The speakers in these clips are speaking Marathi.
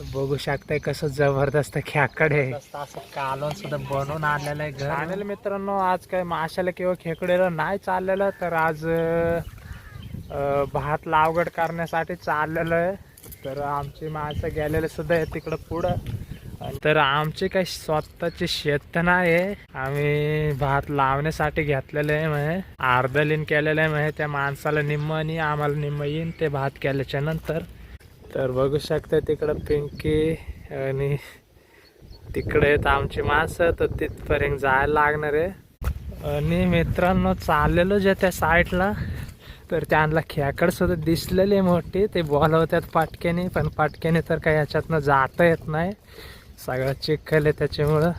बघू शकताय कसं जबरदस्त खेकड असं कालवण सुद्धा बनवून आणलेलं आहे घर. चालेल मित्रांनो आज काय माशाला किंवा खेकडेला नाही चाललेलं तर आज भात लावगड करण्यासाठी चाललेलं आहे. तर आमची माणसं गेलेले सुद्धा आहे तिकडं पुढं. तर आमची काही स्वतःची शेत नाही आहे. आम्ही भात लावण्यासाठी घेतलेलं आहे म्हणजे अर्धलीन केलेलं आहे म्हणजे त्या माणसाला निम्म आणि आम्हाला निम्म येईन ते भात केल्याच्यानंतर. तर बघू शकता तिकडं पिंकी आणि तिकडे आहेत आमची माणसं तर तिथपर्यंत जायला लागणार आहे. आणि मित्रांनो चाललेलो जे त्या साईडला तर त्यांना खेकड सुद्धा दिसलेली मोठी. ते बोलवतात पाटक्याने पण पाटक्याने तर काही याच्यातनं जाता येत नाही. सगळं चिखल आहे त्याच्यामुळं.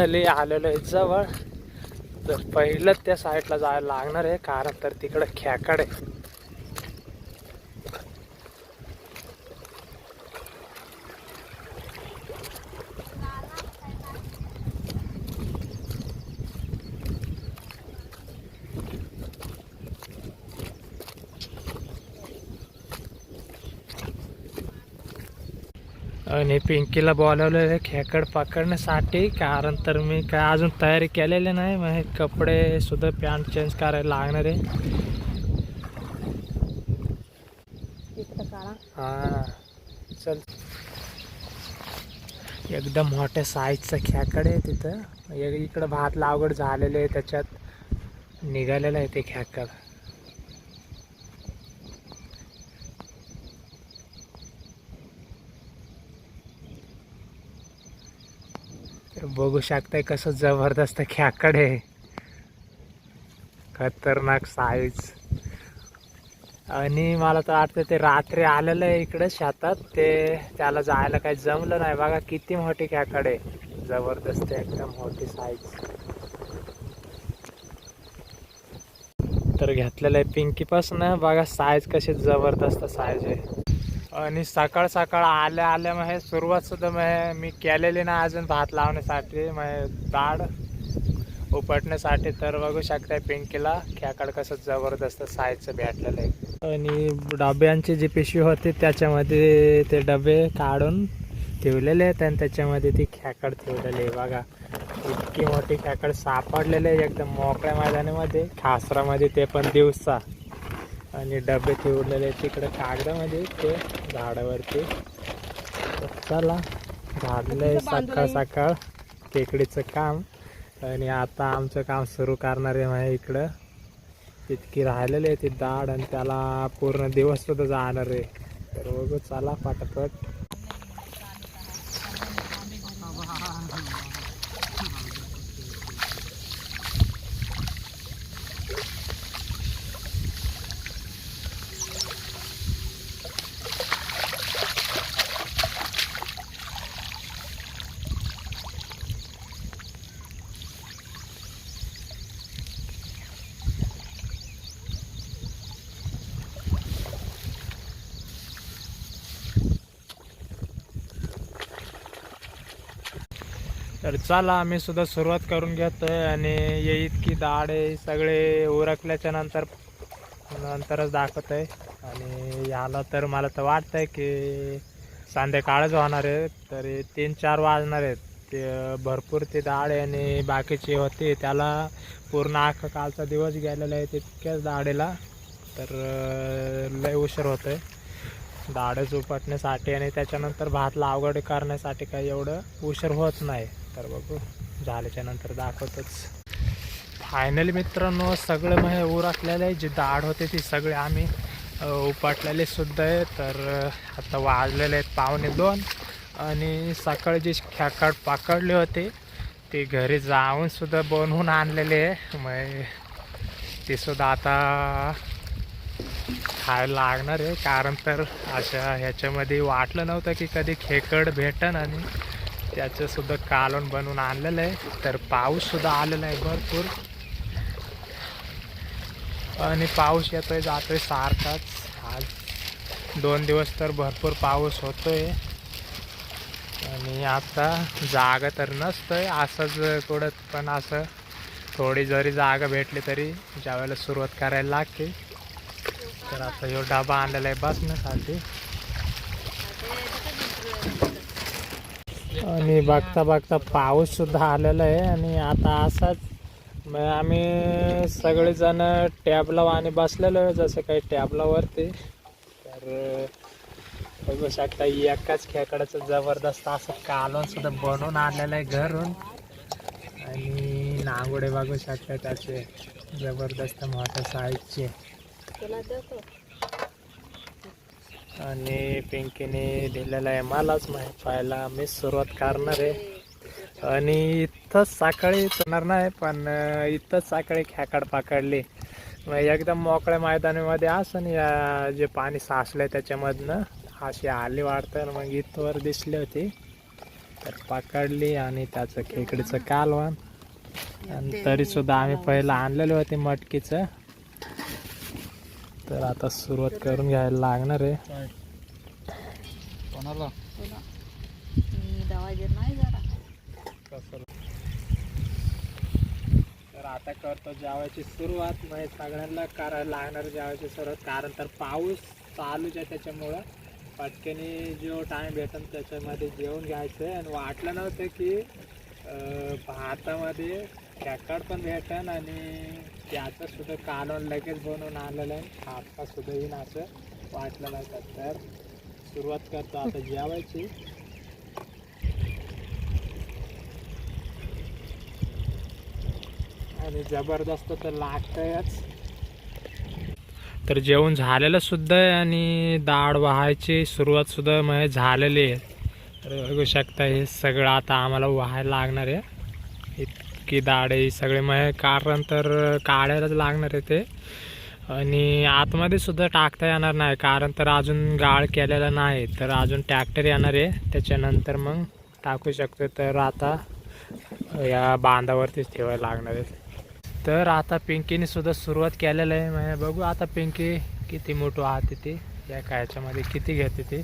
फायनली आलेलो आहे जवळ. तर पहिलं त्या साईडला जायला लागणार आहे कारण तर तिकडं खेकड. आहे आणि पिंकीला बोलवलेलं खेकड पकडण्यासाठी कारण तर मी काय अजून तयारी केलेली नाही मग हे कपडे सुद्धा पॅन्ट चेंज करायला लागणार आहे. हा चल. एकदम मोठ्या साईजचं खेकड आहे तिथं. इकडं भात लावगड झालेलं आहे त्याच्यात निघालेलं आहे ते खेकड. बघू शकताय कसं जबरदस्त खेकड आहे. खतरनाक साईज आणि मला तर वाटतं ते रात्री आलेलं आहे इकडं शेतात. ते त्याला जायला काही जमलं नाही. बघा किती मोठी खेकड आहे. जबरदस्त एकदम मोठी साईज तर घेतलेलं आहे पिंकीपासून. बघा साईज कशी जबरदस्त साईज आहे. आणि सकाळ सकाळ आल्या आल्या मग सुरुवात सुद्धा मग मी केलेली ना अजून भात लावण्यासाठी मग डाळ उपटण्यासाठी. तर बघू शकताय पिंकीला खेकड कसं जबरदस्त सायचं भेटलेलं आहे. आणि डब्यांची जी पिशवी होती त्याच्यामध्ये ते डबे काढून ठेवलेले आहेत आणि त्याच्यामध्ये ती खेकड ठेवलेली आहे. बघा इतकी मोठी खेकड सापडलेली आहे एकदम मोकळ्या मैदानामध्ये खासरामध्ये ते पण दिवसा. आणि डबे ठेवलेले तिकडे कागदामध्ये ते. झाडावरती. चला झाडलंय सकाळ सकाळ खेकडीचं काम. आणि आता आमचं काम सुरू करणार आहे म्हणजे इकडं. तितकी राहिलेली आहे ती दाढ आणि त्याला पूर्ण दिवस सुद्धा जाणार आहे. तर बघू चला पटापट. तर चला आम्ही सुद्धा सुरुवात करून घेतोय आणि हे इतकी दाढ आहे सगळे उरकल्याच्या नंतर नंतरच दाखवत आहे आणि याला तर मला तर वाटतंय की संध्याकाळच होणार आहे तर तीन चार वाजणार आहेत. ते भरपूर ते दाढ आहे आणि बाकीची होती त्याला पूर्ण अख्खा कालचा दिवस गेलेला आहे तितक्याच दाढेला. तर लय उशीर आहे दाढच झोपटण्यासाठी आणि त्याच्यानंतर भात लावगड करण्यासाठी काही एवढं उशीर होत नाही. तर बघू झाल्याच्यानंतर दाखवतच. फायनली मित्रांनो सगळं मग उरकलेलं आहे जी दाढ होते ती सगळे आम्ही उपाटलेले सुद्धा आहे. तर आता वाजलेले आहेत पावणे दोन. आणि सकाळी जी खेकड पकडले होते ते घरी जाऊन सुद्धा बनवून आणलेले आहे. मग ते सुद्धा आता खायला लागणार आहे. कारण तर अशा ह्याच्यामध्ये वाटलं नव्हतं की कधी खेकड भेटन आणि त्याचंसुद्धा कालवण बनवून आणलेलं आहे. तर पाऊससुद्धा आलेला आहे भरपूर. आणि पाऊस येतो आहे जातो आहे सारखाच. आज दोन दिवस तर भरपूर पाऊस होतो आहे आणि आता जागा तर नसतं आहे असंच थोडं पण असं थोडी जरी जागा भेटली तरी ज्यावेळेला सुरुवात करायला लागते. तर आता ह्यो डबा आणलेला आहे बसण्यासाठी. आणि बघता बघता पाऊस सुद्धा आलेला आहे आणि आता असाच मग आम्ही सगळेजण टॅबला आणि बसलेलो आहे जसं काही टॅबलावरती तर बघू शकता एकाच खेकड्याचं जबरदस्त असं कालवण सुद्धा बनवून आणलेलं आहे घरून. आणि नांगोडे बघू शकता त्याचे. जबरदस्त मोठ्या साईजचे आणि पिंकीने दिलेलं आहे मलाच माहीत पाहायला मी सुरुवात करणार आहे. आणि इथंच सकाळी येणार नाही पण इथंच सकाळी खेकड पकडली. मग एकदम मोकळ्या मैदानामध्ये असं या जे पाणी साचलंय त्याच्यामधनं अशी आली वाढतं. मग इथवर दिसली होती. तर पकडली आणि त्याचं खेकडीचं कालवण. आणि तरीसुद्धा आम्ही पहिलं आणलेलं होते मटकीचं. तर आता सुरुवात करून घ्यायला लागणार आहे. कोणाला? नाही जरा कसं तर आता करतो जेवायची सुरुवात. म्हणजे सगळ्यांना करायला लागणार जेवायची सुरुवात. कारण तर पाऊस चालूच आहे त्याच्यामुळं. पटकनी जो टाइम भेटेल त्याच्यामध्ये जेवण घ्यायचं आहे. आणि वाटलं नव्हतं की अं, भातामध्ये खेकड पण भेटेल आणि त्याचं सुद्धा कालवण लगेच बनवून आलेलं आहे. आता सुद्धा येईन असं वाटलं नाही तर सुरुवात करतो आता जेवायची. आणि जबरदस्त तर लागतंयच. तर जेवण झालेलं सुद्धा आहे आणि डाळ वाहायची सुरुवात सुद्धा म्हणजे झालेली आहे. तर बघू शकता हे सगळं आता आम्हाला व्हायला लागणार आहे. इतकी डाळ सगळे. म्हणजे कारण तर काढायलाच लागणार आहे ते. आणि आतमध्ये सुद्धा टाकता येणार नाही. कारण तर अजून गाळ केलेला नाही. तर अजून ट्रॅक्टर येणार आहे. त्याच्यानंतर मग टाकू शकतो तर आता या बांधावरतीच ठेवायला लागणार आहे. तर आता पिंकीने सुद्धा सुरुवात केलेलं आहे. म्हणजे बघू आता पिंकी किती मोठं आहात ती. या ह्याच्यामध्ये किती घेते ती.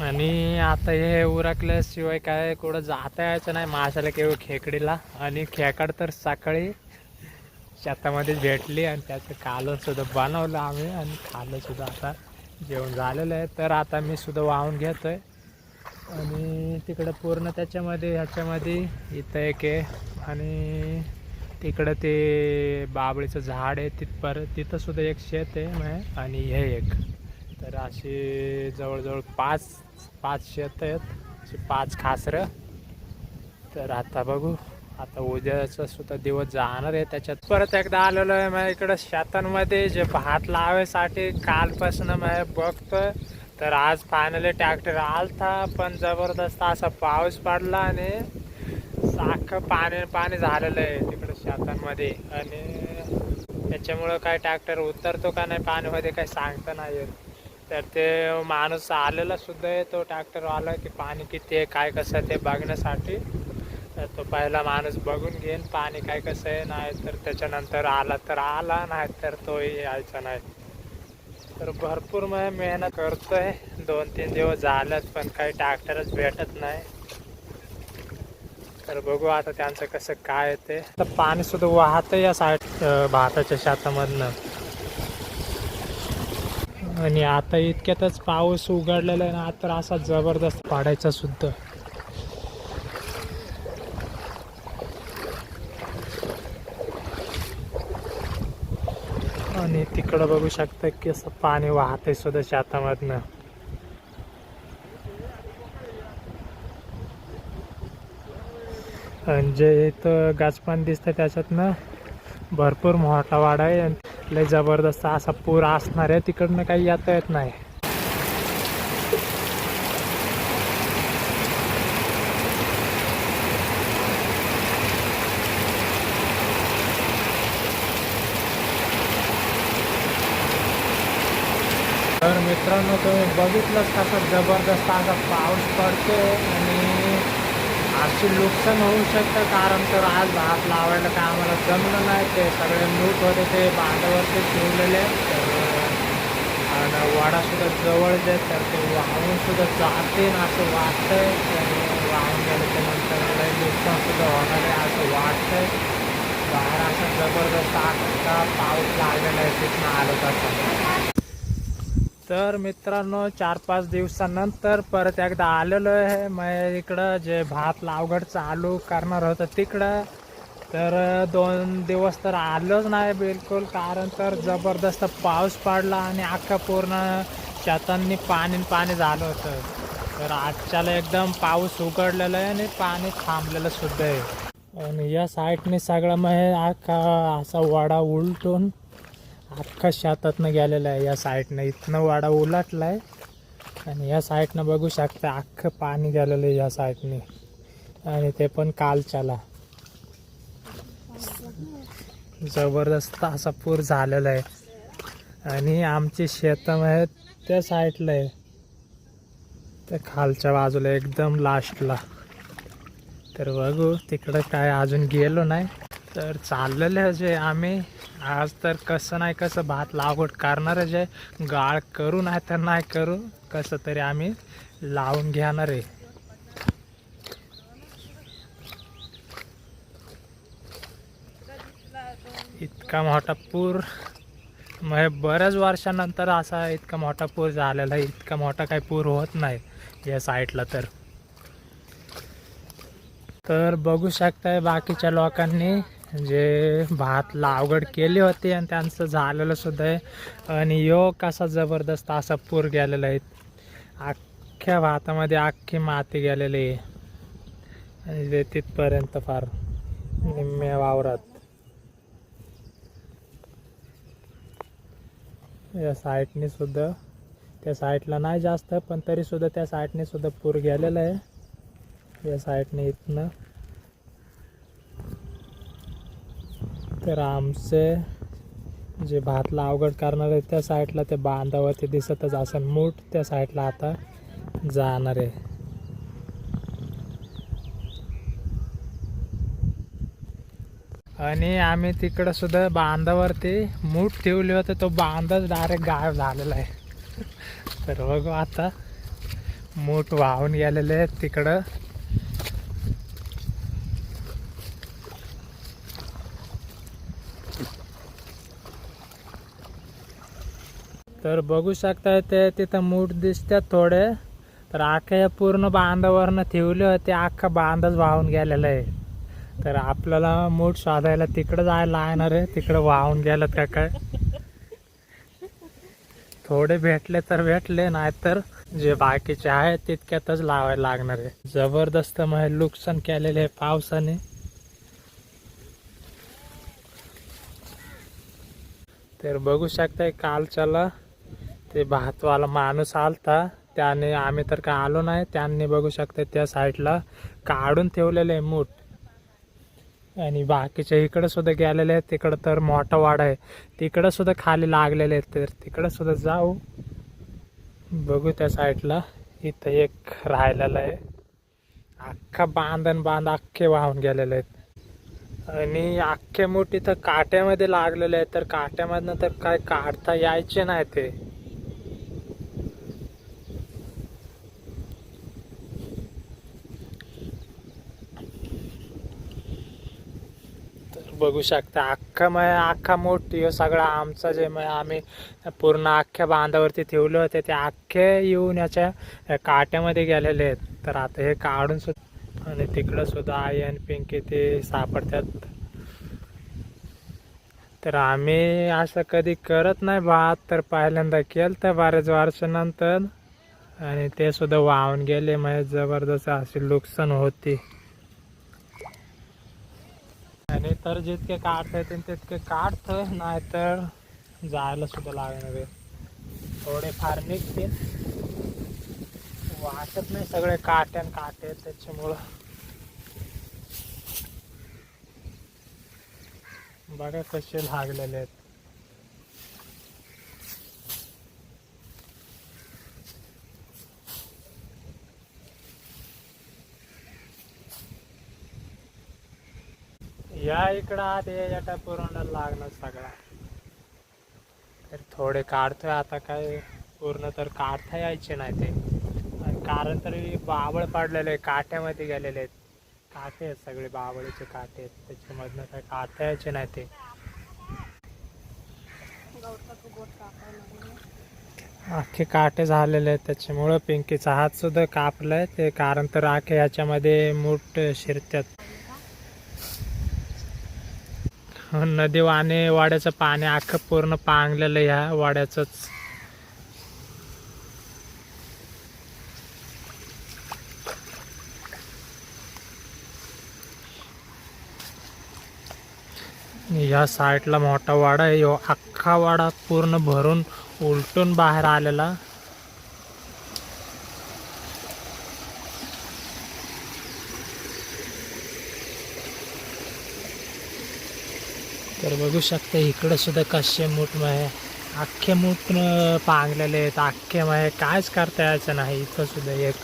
आणि आता हे उरकल्याशिवाय काय कुठं जाता यायचं नाही माशाला किंवा खेकडीला. आणि खेकड तर सकाळी शेतामध्येच भेटली आणि त्याचं कालंसुद्धा बनवलं आम्ही आणि खालंसुद्धा आता. जेवण झालेलं आहे. तर आता मी सुद्धा वाहून घेतो आहे आणि तिकडं पूर्ण त्याच्यामध्ये ह्याच्यामध्ये इथं एक आहे. आणि तिकडं ते बाबळीचं झाड आहे. तिथपर्यंत तिथंसुद्धा एक शेत आहे. म्हणजे आणि हे एक. तर अशी जवळजवळ पाच पाच शेत आहेत. अशी पाच खासरं. तर आता बघू. आता उद्याचा सुद्धा दिवस जाणार आहे. त्याच्यात परत एकदा आलेलो आहे मग इकडं शेतांमध्ये. जे भात लावायसाठी कालपासून मग बघतोय. तर आज फायनली ट्रॅक्टर आलता पण जबरदस्त असा पाऊस पडला आणि साखं पाणी पाणी झालेलं आहे तिकडं शेतांमध्ये. आणि त्याच्यामुळं काय ट्रॅक्टर उतरतो का नाही पाण्यामध्ये काही सांगता नाही येत. तर ते माणूस आलेला सुद्धा आहे. तो ट्रॅक्टरवाला की पाणी किती आहे काय कसं आहे ते बघण्यासाठी. तर तो पहिला माणूस बघून घेईन पाणी काय कसं आहे नाही तर त्याच्यानंतर आला तर आला नाही तर तोही यायचा नाही. तर भरपूर मग मेहनत करतोय. दोन तीन दिवस झालेत पण काही ट्रॅक्टरच भेटत नाही. तर बघू आता त्यांचं कसं काय ते. तर पाणी सुद्धा वाहतं या साईड भाताच्या शेतामधनं. आणि आता इतक्यातच पाऊस उघडलेला आहे ना आता तर असा जबरदस्त पाडायचा सुद्धा आणि तिकडं बघू शकता की असं पाणी वाहतंय सुद्धा शेतामधनं. आणि जे इथं गाजपान दिसतं त्याच्यातनं भरपूर मोठा वाडा आहे लय जबरदस्त असा पूर असणार आहे तिकडनं काही येता येत नाही. तर मित्रांनो तुम्ही बघितलंच कसं जबरदस्त असा पाऊस पडतो आणि अशी नुकसान होऊ शकतं कारण तर आज भात लावायला काय आम्हाला जमलं नाही. ते सगळे मूठ होते ते बांधावरती ठेवलेले आणि वाडासुद्धा जवळ जवळच आहे तर ते वाहूनसुद्धा जाते असं वाटतंय. वाहून गेल्याच्यानंतर लय नुकसानसुद्धा होणार आहे असं वाटतंय. बाहेर असं जबरदस्त आता पाऊस लागलेला आहे तिथनं आलो तसा तर मित्रांनो चार पाच दिवसानंतर परत एकदा आलेलो आहे. मग इकडं जे भात लावगड चालू करणार होतं तिकडं. तर दोन दिवस तर आलोच नाही बिलकुल कारण तर जबरदस्त पाऊस पडला आणि अख्खा पूर्ण शेतांनी पाणी पाणी झालं होतं. तर आजच्याला एकदम पाऊस उघडलेला आहे आणि पाणी थांबलेलं सुद्धा आहे. आणि या साईडने सगळं मग अख्खा असा वडा उलटून अख्खा शेतातनं गेलेला आहे. या साईडनं इथनं वाडा उलटला आहे आणि या साईडनं बघू शकता अख्खं पाणी गेलेलं आहे या साईडने. आणि ते पण कालच्याला. जबरदस्त असा पूर झालेला आहे. आणि आमची शेतं आहेत त्या साईडला आहे. त्या खालच्या बाजूला एकदम लास्टला तर बघू तिकडं काय अजून गेलो नाही. तर चाललेलं आहे जे आम्ही. आज तर कसं नाही कसं भात लागवड करणारच आहे गाळ करू नाही तर नाही करू. कसं तरी आम्ही लावून घेणार आहे. इतका मोठा पूर. मग बऱ्याच वर्षानंतर असा इतका मोठा पूर झालेला आहे. इतका मोठा काही पूर होत नाही या साईडला तर. तर बघू शकताय बाकीच्या लोकांनी. जे भात लावगड केली होती आणि त्यांचं झालेलं सुद्धा आहे. आणि यो कसा जबरदस्त असा पूर गेलेला आहे. अख्ख्या भातामध्ये अख्खी माती गेलेली आहे. आणि ते तिथपर्यंत फार निम्म्या वावरात. या साईडने सुद्धा त्या साईडला नाही जास्त पण तरी सुद्धा त्या साईडने सुद्धा पूर गेलेला आहे. या साईडने इथनं तर आमचे जे भातला अवघड करणार आहे त्या साईडला ते बांधावरती दिसतच असं मूठ त्या साईडला आता जाणार आहे. आणि आम्ही तिकडं सुद्धा बांधावरती मूठ ठेवले होते तो बांधच डायरेक्ट गायब झालेला आहे. तर बघू आता. मूठ वाहून गेलेले आहेत तिकडं. तर बघू शकताय ते तिथं मूठ दिसतात थोडे. तर अख्ख्या या पूर्ण बांधावरनं ठेवले होते अख्खा बांधच वाहून गेलेला आहे. तर आपल्याला मूठ शोधायला तिकडं जायला लागणार आहे तिकडं वाहून गेलं का काय? थोडे भेटले तर भेटले नाहीतर जे बाकीचे आहेत तितक्यातच लावायला लागणार आहे. जबरदस्त मग नुकसान केलेले आहे पावसाने. तर बघू शकताय कालच्याला ते भातवाला माणूस आलता. त्याने आम्ही तर काय आलो नाही. त्यांनी बघू शकता त्या साईडला काढून ठेवलेलं आहे मूठ. आणि बाकीच्या इकडं सुद्धा गेलेले आहेत. तिकडं तर मोठा वाडा आहे. तिकडं सुद्धा खाली लागलेले आहेत. तर तिकडं सुद्धा जाऊ. बघू त्या साईडला. इथं एक राहिलेला आहे. अख्खा बांधन बांध अख्खे वाहून गेलेले आहेत. आणि अख्खे मूठ इथं काट्यामध्ये लागलेले आहेत. तर काट्यामधनं तर काय काढता यायचे नाही ते. बघू शकता. अख्खा मग अख्खा मोठ हो सगळा आमचा जे मग आम्ही पूर्ण अख्ख्या बांधावरती ठेवलं होते ते अख्खे येऊन याच्या काट्यामध्ये गेलेले आहेत. तर आता हे काढून सुद्धा आणि तिकडं सुद्धा आई आणि पिंकी ते सापडतात. तर आम्ही असं कधी करत नाही भात तर पहिल्यांदा केलं तर बऱ्याच वर्षानंतर. आणि ते सुद्धा वाहून गेले. म्हणजे जबरदस्त अशी नुकसान होती आणि तर जितके काढता येतील तितके काढतोय नाहीतर जायला सुद्धा लागणार आहे थोडे फार निघतील. वाटत नाही सगळे काट्यान काटे त्याच्यामुळं. बघा कसे लागलेले आहेत. या इकडं आत याच्या याटा लागणार सगळा. तर थोडे काढतोय आता काय पूर्ण तर काढता यायचे नाही ते. आणि कारण तरी बाबळ पडलेले काट्यामध्ये गेलेले आहेत. काटे आहेत सगळे बाबळीचे काटे आहेत. त्याच्यामधनं काय काढता यायचे नाही ते. आखे काटे झालेले आहेत त्याच्यामुळं पिंकीचा हात सुद्धा कापलाय. ते कारण तर आखे याच्यामध्ये मूठ शिरत्यात. हो, नदी वाने वाड्याचं पाणी अख्खं पूर्ण पांगलेलं ह्या वाड्याचंच. या साईडला मोठा वाडा आहे. अख्खा वाडा पूर्ण भरून उलटून बाहेर आलेला. तर बघू शकता इकडं सुद्धा कसे मूठ आहे अख्खे मूठ पांगलेले आहेत. अख्खे मग कायच करता यायचं नाही. इथं सुद्धा एक.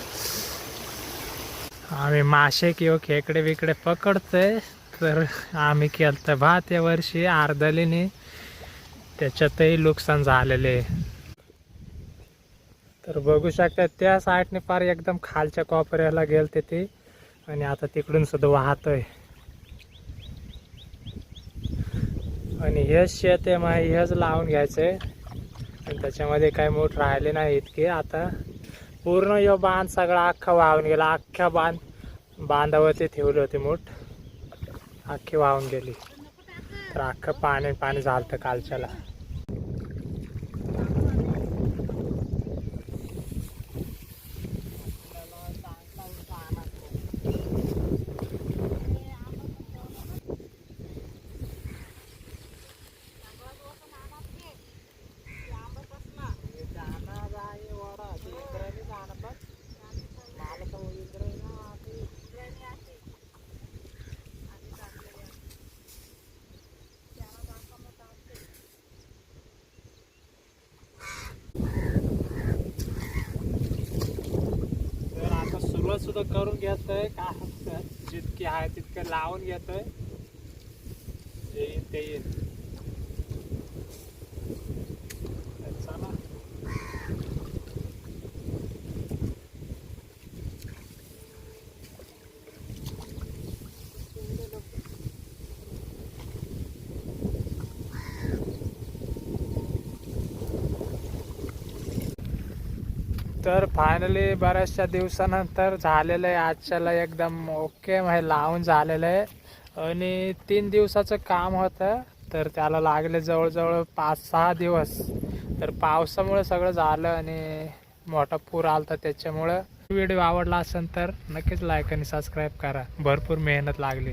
आम्ही मासे किंवा हो खेकडे बिकडे पकडतोय. तर आम्ही केलं भात या वर्षी अर्धलीने त्याच्यातही नुकसान झालेले. आहे. तर बघू शकता त्या साईडने फार एकदम खालच्या कोपऱ्याला गेलते ते. आणि आता तिकडून सुद्धा वाहतोय. आणि हेच शेत आहे मग हेच लावून घ्यायचंय. आणि त्याच्यामध्ये काही मूठ राहिले नाही इतके. आता पूर्ण यो बांध सगळा अख्खा वाहून गेला. अख्ख्या बांध बांधावरती ठेवले होते मूठ. अख्खी वाहून गेली. तर अख्खं पाणी पाणी झालं कालच्याला तर आता सुरुवात करून घेतोय का जितके आहे तितके लावून घेतोय. जे येईल ते येईल. तर फायनली बऱ्याचशा दिवसानंतर झालेलं आहे. आजच्याला एकदम ओके म्हणजे लावून झालेलं आहे. आणि तीन दिवसाचं काम होतं तर त्याला लागले जवळजवळ पाच सहा दिवस. तर पावसामुळे सगळं झालं आणि मोठा पूर आलता त्याच्यामुळं. व्हिडिओ आवडला असेल तर नक्कीच लाईक आणि सबस्क्राईब करा. भरपूर मेहनत लागली.